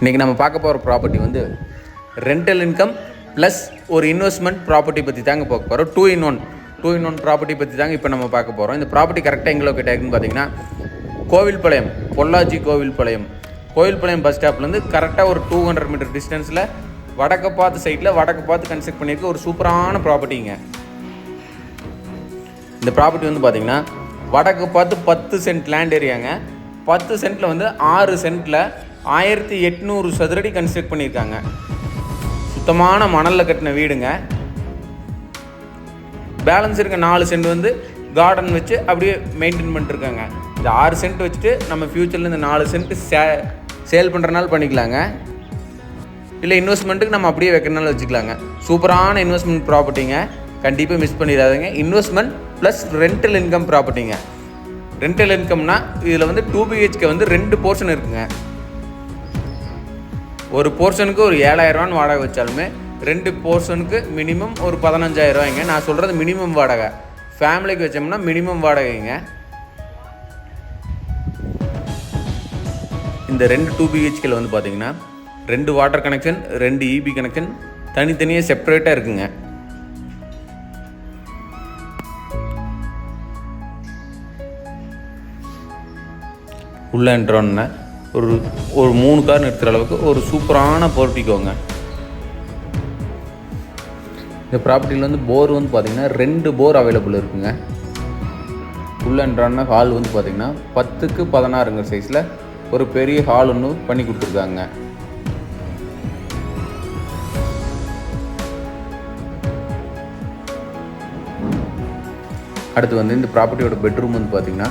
இன்றைக்கி நம்ம பார்க்க போகிற ப்ராப்பர்ட்டி வந்து ரெண்டல் இன்கம் ப்ளஸ் ஒரு இன்வெஸ்ட்மெண்ட் ப்ராப்பர்ட்டி பற்றி தாங்க பார்க்க போகிறோம் two in one two in one property பற்றி தாங்க இப்போ நம்ம பார்க்க போகிறோம் இந்த ப்ராப்பர்ட்டி கரெக்டாக எங்கே லொக்கேட் ஆகிருக்குன்னு பார்த்தீங்கன்னா கோவில்பாளையம் பொள்ளாச்சி கோவில்பாளையம். கோவில்பாளையம் பஸ் ஸ்டாப்லேருந்து கரெக்டாக ஒரு டூ ஹண்ட்ரட் மீட்டர் டிஸ்டன்ஸில் வடக்கு பார்த்து சைட்டில் வடக்கு பார்த்து கன்ஸ்ட்ரக்ட் பண்ணியிருக்க ஒரு சூப்பரான ப்ராப்பர்ட்டிங்க இந்த ப்ராப்பர்ட்டி வந்து பார்த்தீங்கன்னா வடக்கு பார்த்து பத்து சென்ட் லேண்ட் ஏரியாங்க பத்து சென்ட்டில் வந்து ஆறு சென்ட்டில் ஆயிரத்தி எட்நூறு சதுரடி கன்ஸ்ட்ரக்ட் பண்ணியிருக்காங்க. சுத்தமான மணலில் கட்டின வீடுங்க. பேலன்ஸ் இருக்க நாலு சென்ட் வந்து கார்டன் வச்சு அப்படியே மெயின்டைன் பண்ணிட்டுருக்காங்க. இந்த ஆறு சென்ட் வச்சுட்டு நம்ம ஃப்யூச்சரில் இந்த நாலு சென்ட் சே சேல் பண்ணுறனால பண்ணிக்கலாங்க. இல்லை இன்வெஸ்ட்மெண்ட்டுக்கு நம்ம அப்படியே வைக்கிறனால வச்சுக்கலாங்க. சூப்பரான இன்வெஸ்ட்மெண்ட் ப்ராப்பர்ட்டிங்க கண்டிப்பாக மிஸ் பண்ணிடாதீங்க. இன்வெஸ்ட்மெண்ட் ப்ளஸ் ரெண்டல் இன்கம் ப்ராப்பர்ட்டிங்க ரெண்டல் இன்கம்னா இதில் வந்து டூ பிஹெச்கே வந்து ரெண்டு போர்ஷன் இருக்குங்க. ஒரு போர்ஷனுக்கு ஒரு ஏழாயிரரூவான்னு வாடகை வச்சாலுமே ரெண்டு போர்ஷனுக்கு மினிமம் ஒரு பதினஞ்சாயிரரூவாய்ங்க நான் சொல்கிறது மினிமம் வாடகை. ஃபேமிலிக்கு வச்சோம்னா மினிமம் வாடகைங்க. இந்த ரெண்டு டூ பிஹெச்கேல வந்து பார்த்தீங்கன்னா ரெண்டு வாட்டர் கனெக்ஷன் ரெண்டு இபி கனெக்ஷன் தனித்தனியாக செப்பரேட்டாக இருக்குங்க. உள்ளே என்றோன்னே ஒரு ஒரு மூணு கார் நிறுத்துகிற அளவுக்கு ஒரு சூப்பரான போர்ட்டிக்கோங்க இந்த ப்ராப்பர்ட்டியில் வந்து போர் வந்து பார்த்திங்கன்னா ரெண்டு போர் அவைலபிள் இருக்குங்க. உள்ளே ஹால் வந்து பார்த்திங்கன்னா பத்துக்கு பதினாறுங்கிற சைஸில் ஒரு பெரிய ஹால் ஒன்று பண்ணி கொடுத்துருக்காங்க. அடுத்து வந்து இந்த ப்ராப்பர்ட்டியோட பெட்ரூம் வந்து பார்த்திங்கன்னா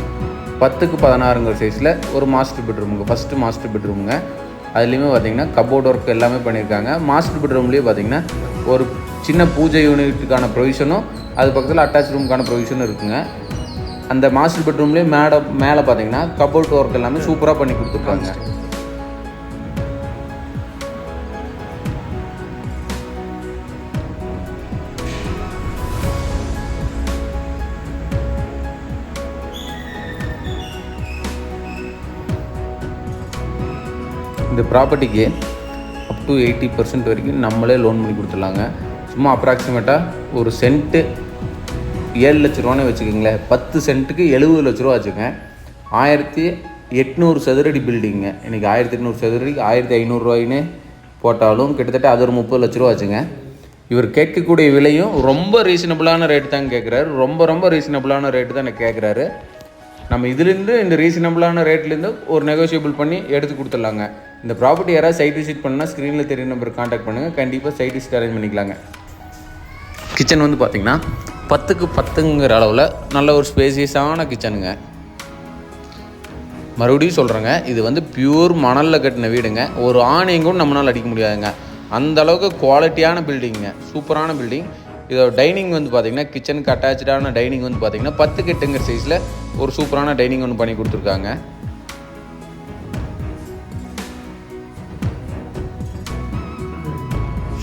பத்துக்கு பதினாறுங்கிற சைஸில் ஒரு மாஸ்டர் பெட்ரூமுங்க ஃபஸ்ட்டு மாஸ்டர் பெட்ரூமுங்க அதுலேயுமே பார்த்தீங்கன்னா கபோர்ட் ஒர்க் எல்லாமே பண்ணியிருக்காங்க. மாஸ்டர் பெட்ரூம்லேயே பார்த்தீங்கன்னா ஒரு சின்ன பூஜை யூனிட்டுக்கான ப்ரொவிஷனும் அது பக்கத்தில் அட்டாச் ரூமுக்கான ப்ரொவிஷனும் இருக்குங்க. அந்த மாஸ்டர் பெட்ரூம்லேயே மேட மேலே பார்த்தீங்கன்னா கபோர்ட் ஒர்க் எல்லாமே சூப்பராக பண்ணி கொடுத்துருக்காங்க. இந்த ப்ராப்பர்ட்டிக்கு அப் டு எயிட்டி பர்சன்ட் வரைக்கும் நம்மளே லோன் பண்ணி கொடுத்துடலாங்க. சும்மா அப்ராக்சிமேட்டாக ஒரு சென்ட்டு ஏழு லட்ச ரூபானே வச்சுக்கோங்களேன். பத்து சென்ட்டுக்கு எழுபது லட்ச ரூபா வச்சுங்க ஆயிரத்தி எட்நூறு சதுரடி பில்டிங்க இன்றைக்கி ஆயிரத்தி எட்நூறு சதுரடிக்கு ஆயிரத்தி ஐநூறுரூவாயின்னு போட்டாலும் கிட்டத்தட்ட அது ஒரு முப்பது லட்ச ரூபா வச்சுங்க இவர் கேட்கக்கூடிய விலையும் ரொம்ப ரீசனபிளான ரேட்டு தான் கேட்குறாரு ரொம்ப ரொம்ப ரீசனபிளான ரேட்டு தான் எனக்கு கேட்குறாரு நம்ம இதுலேருந்து இந்த ரீசனபிளான ரேட்லேருந்து ஒரு நெகோஷியபிள் பண்ணி எடுத்து கொடுத்துடலாங்க. இந்த ப்ராப்பர்ட்டி யாராவது சைட் விசிட் பண்ணால் ஸ்க்ரீனில் தெரிய நம்பர் காண்டாக்ட் பண்ணுங்கள் கண்டிப்பாக சைட் விசிட் அரேஞ்ச் பண்ணிக்கலாங்க. கிச்சன் வந்து பார்த்திங்கன்னா பத்துக்கு பத்துங்கிற அளவில் நல்ல ஒரு ஸ்பேசியஸான கிச்சனுங்க மறுபடியும் சொல்கிறேங்க இது வந்து பியூர் மணலில் கட்டின வீடுங்க. ஒரு ஆணையும் கூட நம்மளால் அடிக்க முடியாதுங்க. அந்த அளவுக்கு குவாலிட்டியான பில்டிங்க சூப்பரான பில்டிங் இதோட டைனிங் வந்து பார்த்திங்கன்னா கிச்சனுக்கு அட்டாச்சான டைனிங் வந்து பார்த்திங்கன்னா பத்து கெட்டுங்கிற சைஸில் ஒரு சூப்பரான டைனிங் ஒன்று பண்ணி கொடுத்துருக்காங்க.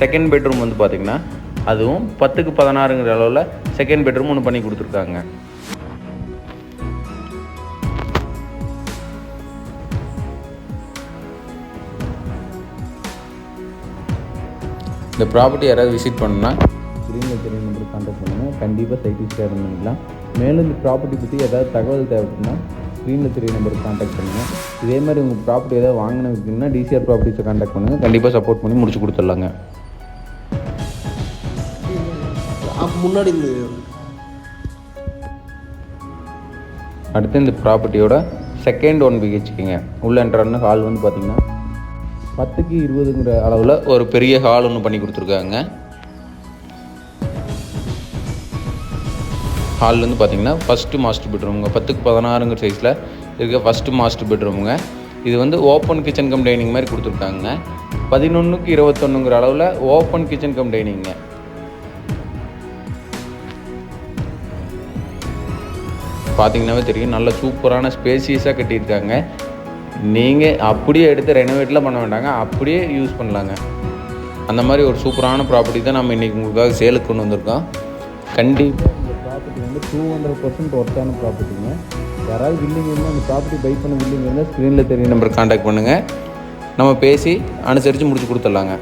செகண்ட் பெட்ரூம் வந்து பார்த்திங்கன்னா அதுவும் பத்துக்கு பதினாறுங்கிற அளவில் செகண்ட் பெட்ரூம் ஒன்று பண்ணி கொடுத்துருக்காங்க. இந்த ப்ராப்பர்ட்டி யாராவது விசிட் பண்ணுன்னா ஸ்க்ரீனில் தெரிய நம்பருக்கு கான்டாக்ட் பண்ணுங்கள் கண்டிப்பாக சைட் விசிட் அட்டன் பண்ணிக்கலாம். மேலும் இந்த ப்ராப்பர்ட்டி பற்றி ஏதாவது தகவல் தேவைப்படுனா ஸ்க்ரீனில் தெரிய நம்பருக்கு கான்டாக்ட் பண்ணுங்கள் இதே மாதிரி உங்கள் ப்ராப்பர்ட்டி ஏதாவது வாங்கின வச்சிங்கன்னா டிசிஆர் ப்ராப்பர்ட்டிஸை கான்டாக்ட் பண்ணுங்கள் கண்டிப்பாக சப்போர்ட் பண்ணி முடிச்சு கொடுத்துட்லாங்க. முன்னாடி இந்த அடுத்து இந்த ப்ராப்பர்ட்டியோட செகண்ட் ஒன் பிஹெச்கேங்க உள்ள என்ட்ரான ஹால் வந்து பார்த்தீங்கன்னா பத்துக்கு இருபதுங்கிற அளவில் ஒரு பெரிய ஹால் ஒன்று பண்ணி கொடுத்துருக்காங்க. ஹால்லேருந்து வந்து பார்த்தீங்கன்னா ஃபஸ்ட்டு மாஸ்டர் பெட்ரூமுங்க பத்துக்கு பதினாறுங்கிற சைஸில் இருக்க ஃபஸ்ட்டு மாஸ்டர் பெட்ரூமுங்க இது வந்து ஓப்பன் கிச்சன் கம் டைனிங் மாதிரி கொடுத்துருக்காங்க. பதினொன்றுக்கு இருபத்தொன்னுங்கிற அளவில் ஓப்பன் கிச்சன் கம் டைனிங்க பார்த்தீங்கன்னாவே தெரியும் நல்ல சூப்பரான ஸ்பேசியஸாக கட்டியிருக்காங்க. நீங்கள் அப்படியே எடுத்து ரெனோவேட்லாம் பண்ண வேண்டாங்க. அப்படியே யூஸ் பண்ணலாங்க. அந்த மாதிரி ஒரு சூப்பரான ப்ராப்பர்ட்டி தான் நம்ம இன்றைக்கி உங்களுக்காக சேலுக்கு கொண்டு வந்திருக்கோம். கண்டிப்பாக ப்ராப்பர்ட்டி வந்து டூ ஹண்ட்ரட் பர்சன்ட் ஒர்த்தான ப்ராப்பர்ட்டிங்க யாராவது வில்லிங் இருந்தால் அந்த ப்ராப்பர்ட்டி பை பண்ண வில்லிங் இருந்தால் ஸ்க்ரீனில் தெரிய நம்பர் காண்டாக்ட் பண்ணுங்கள் நம்ம பேசி அனுசரித்து முடிச்சு கொடுத்துட்லாங்க.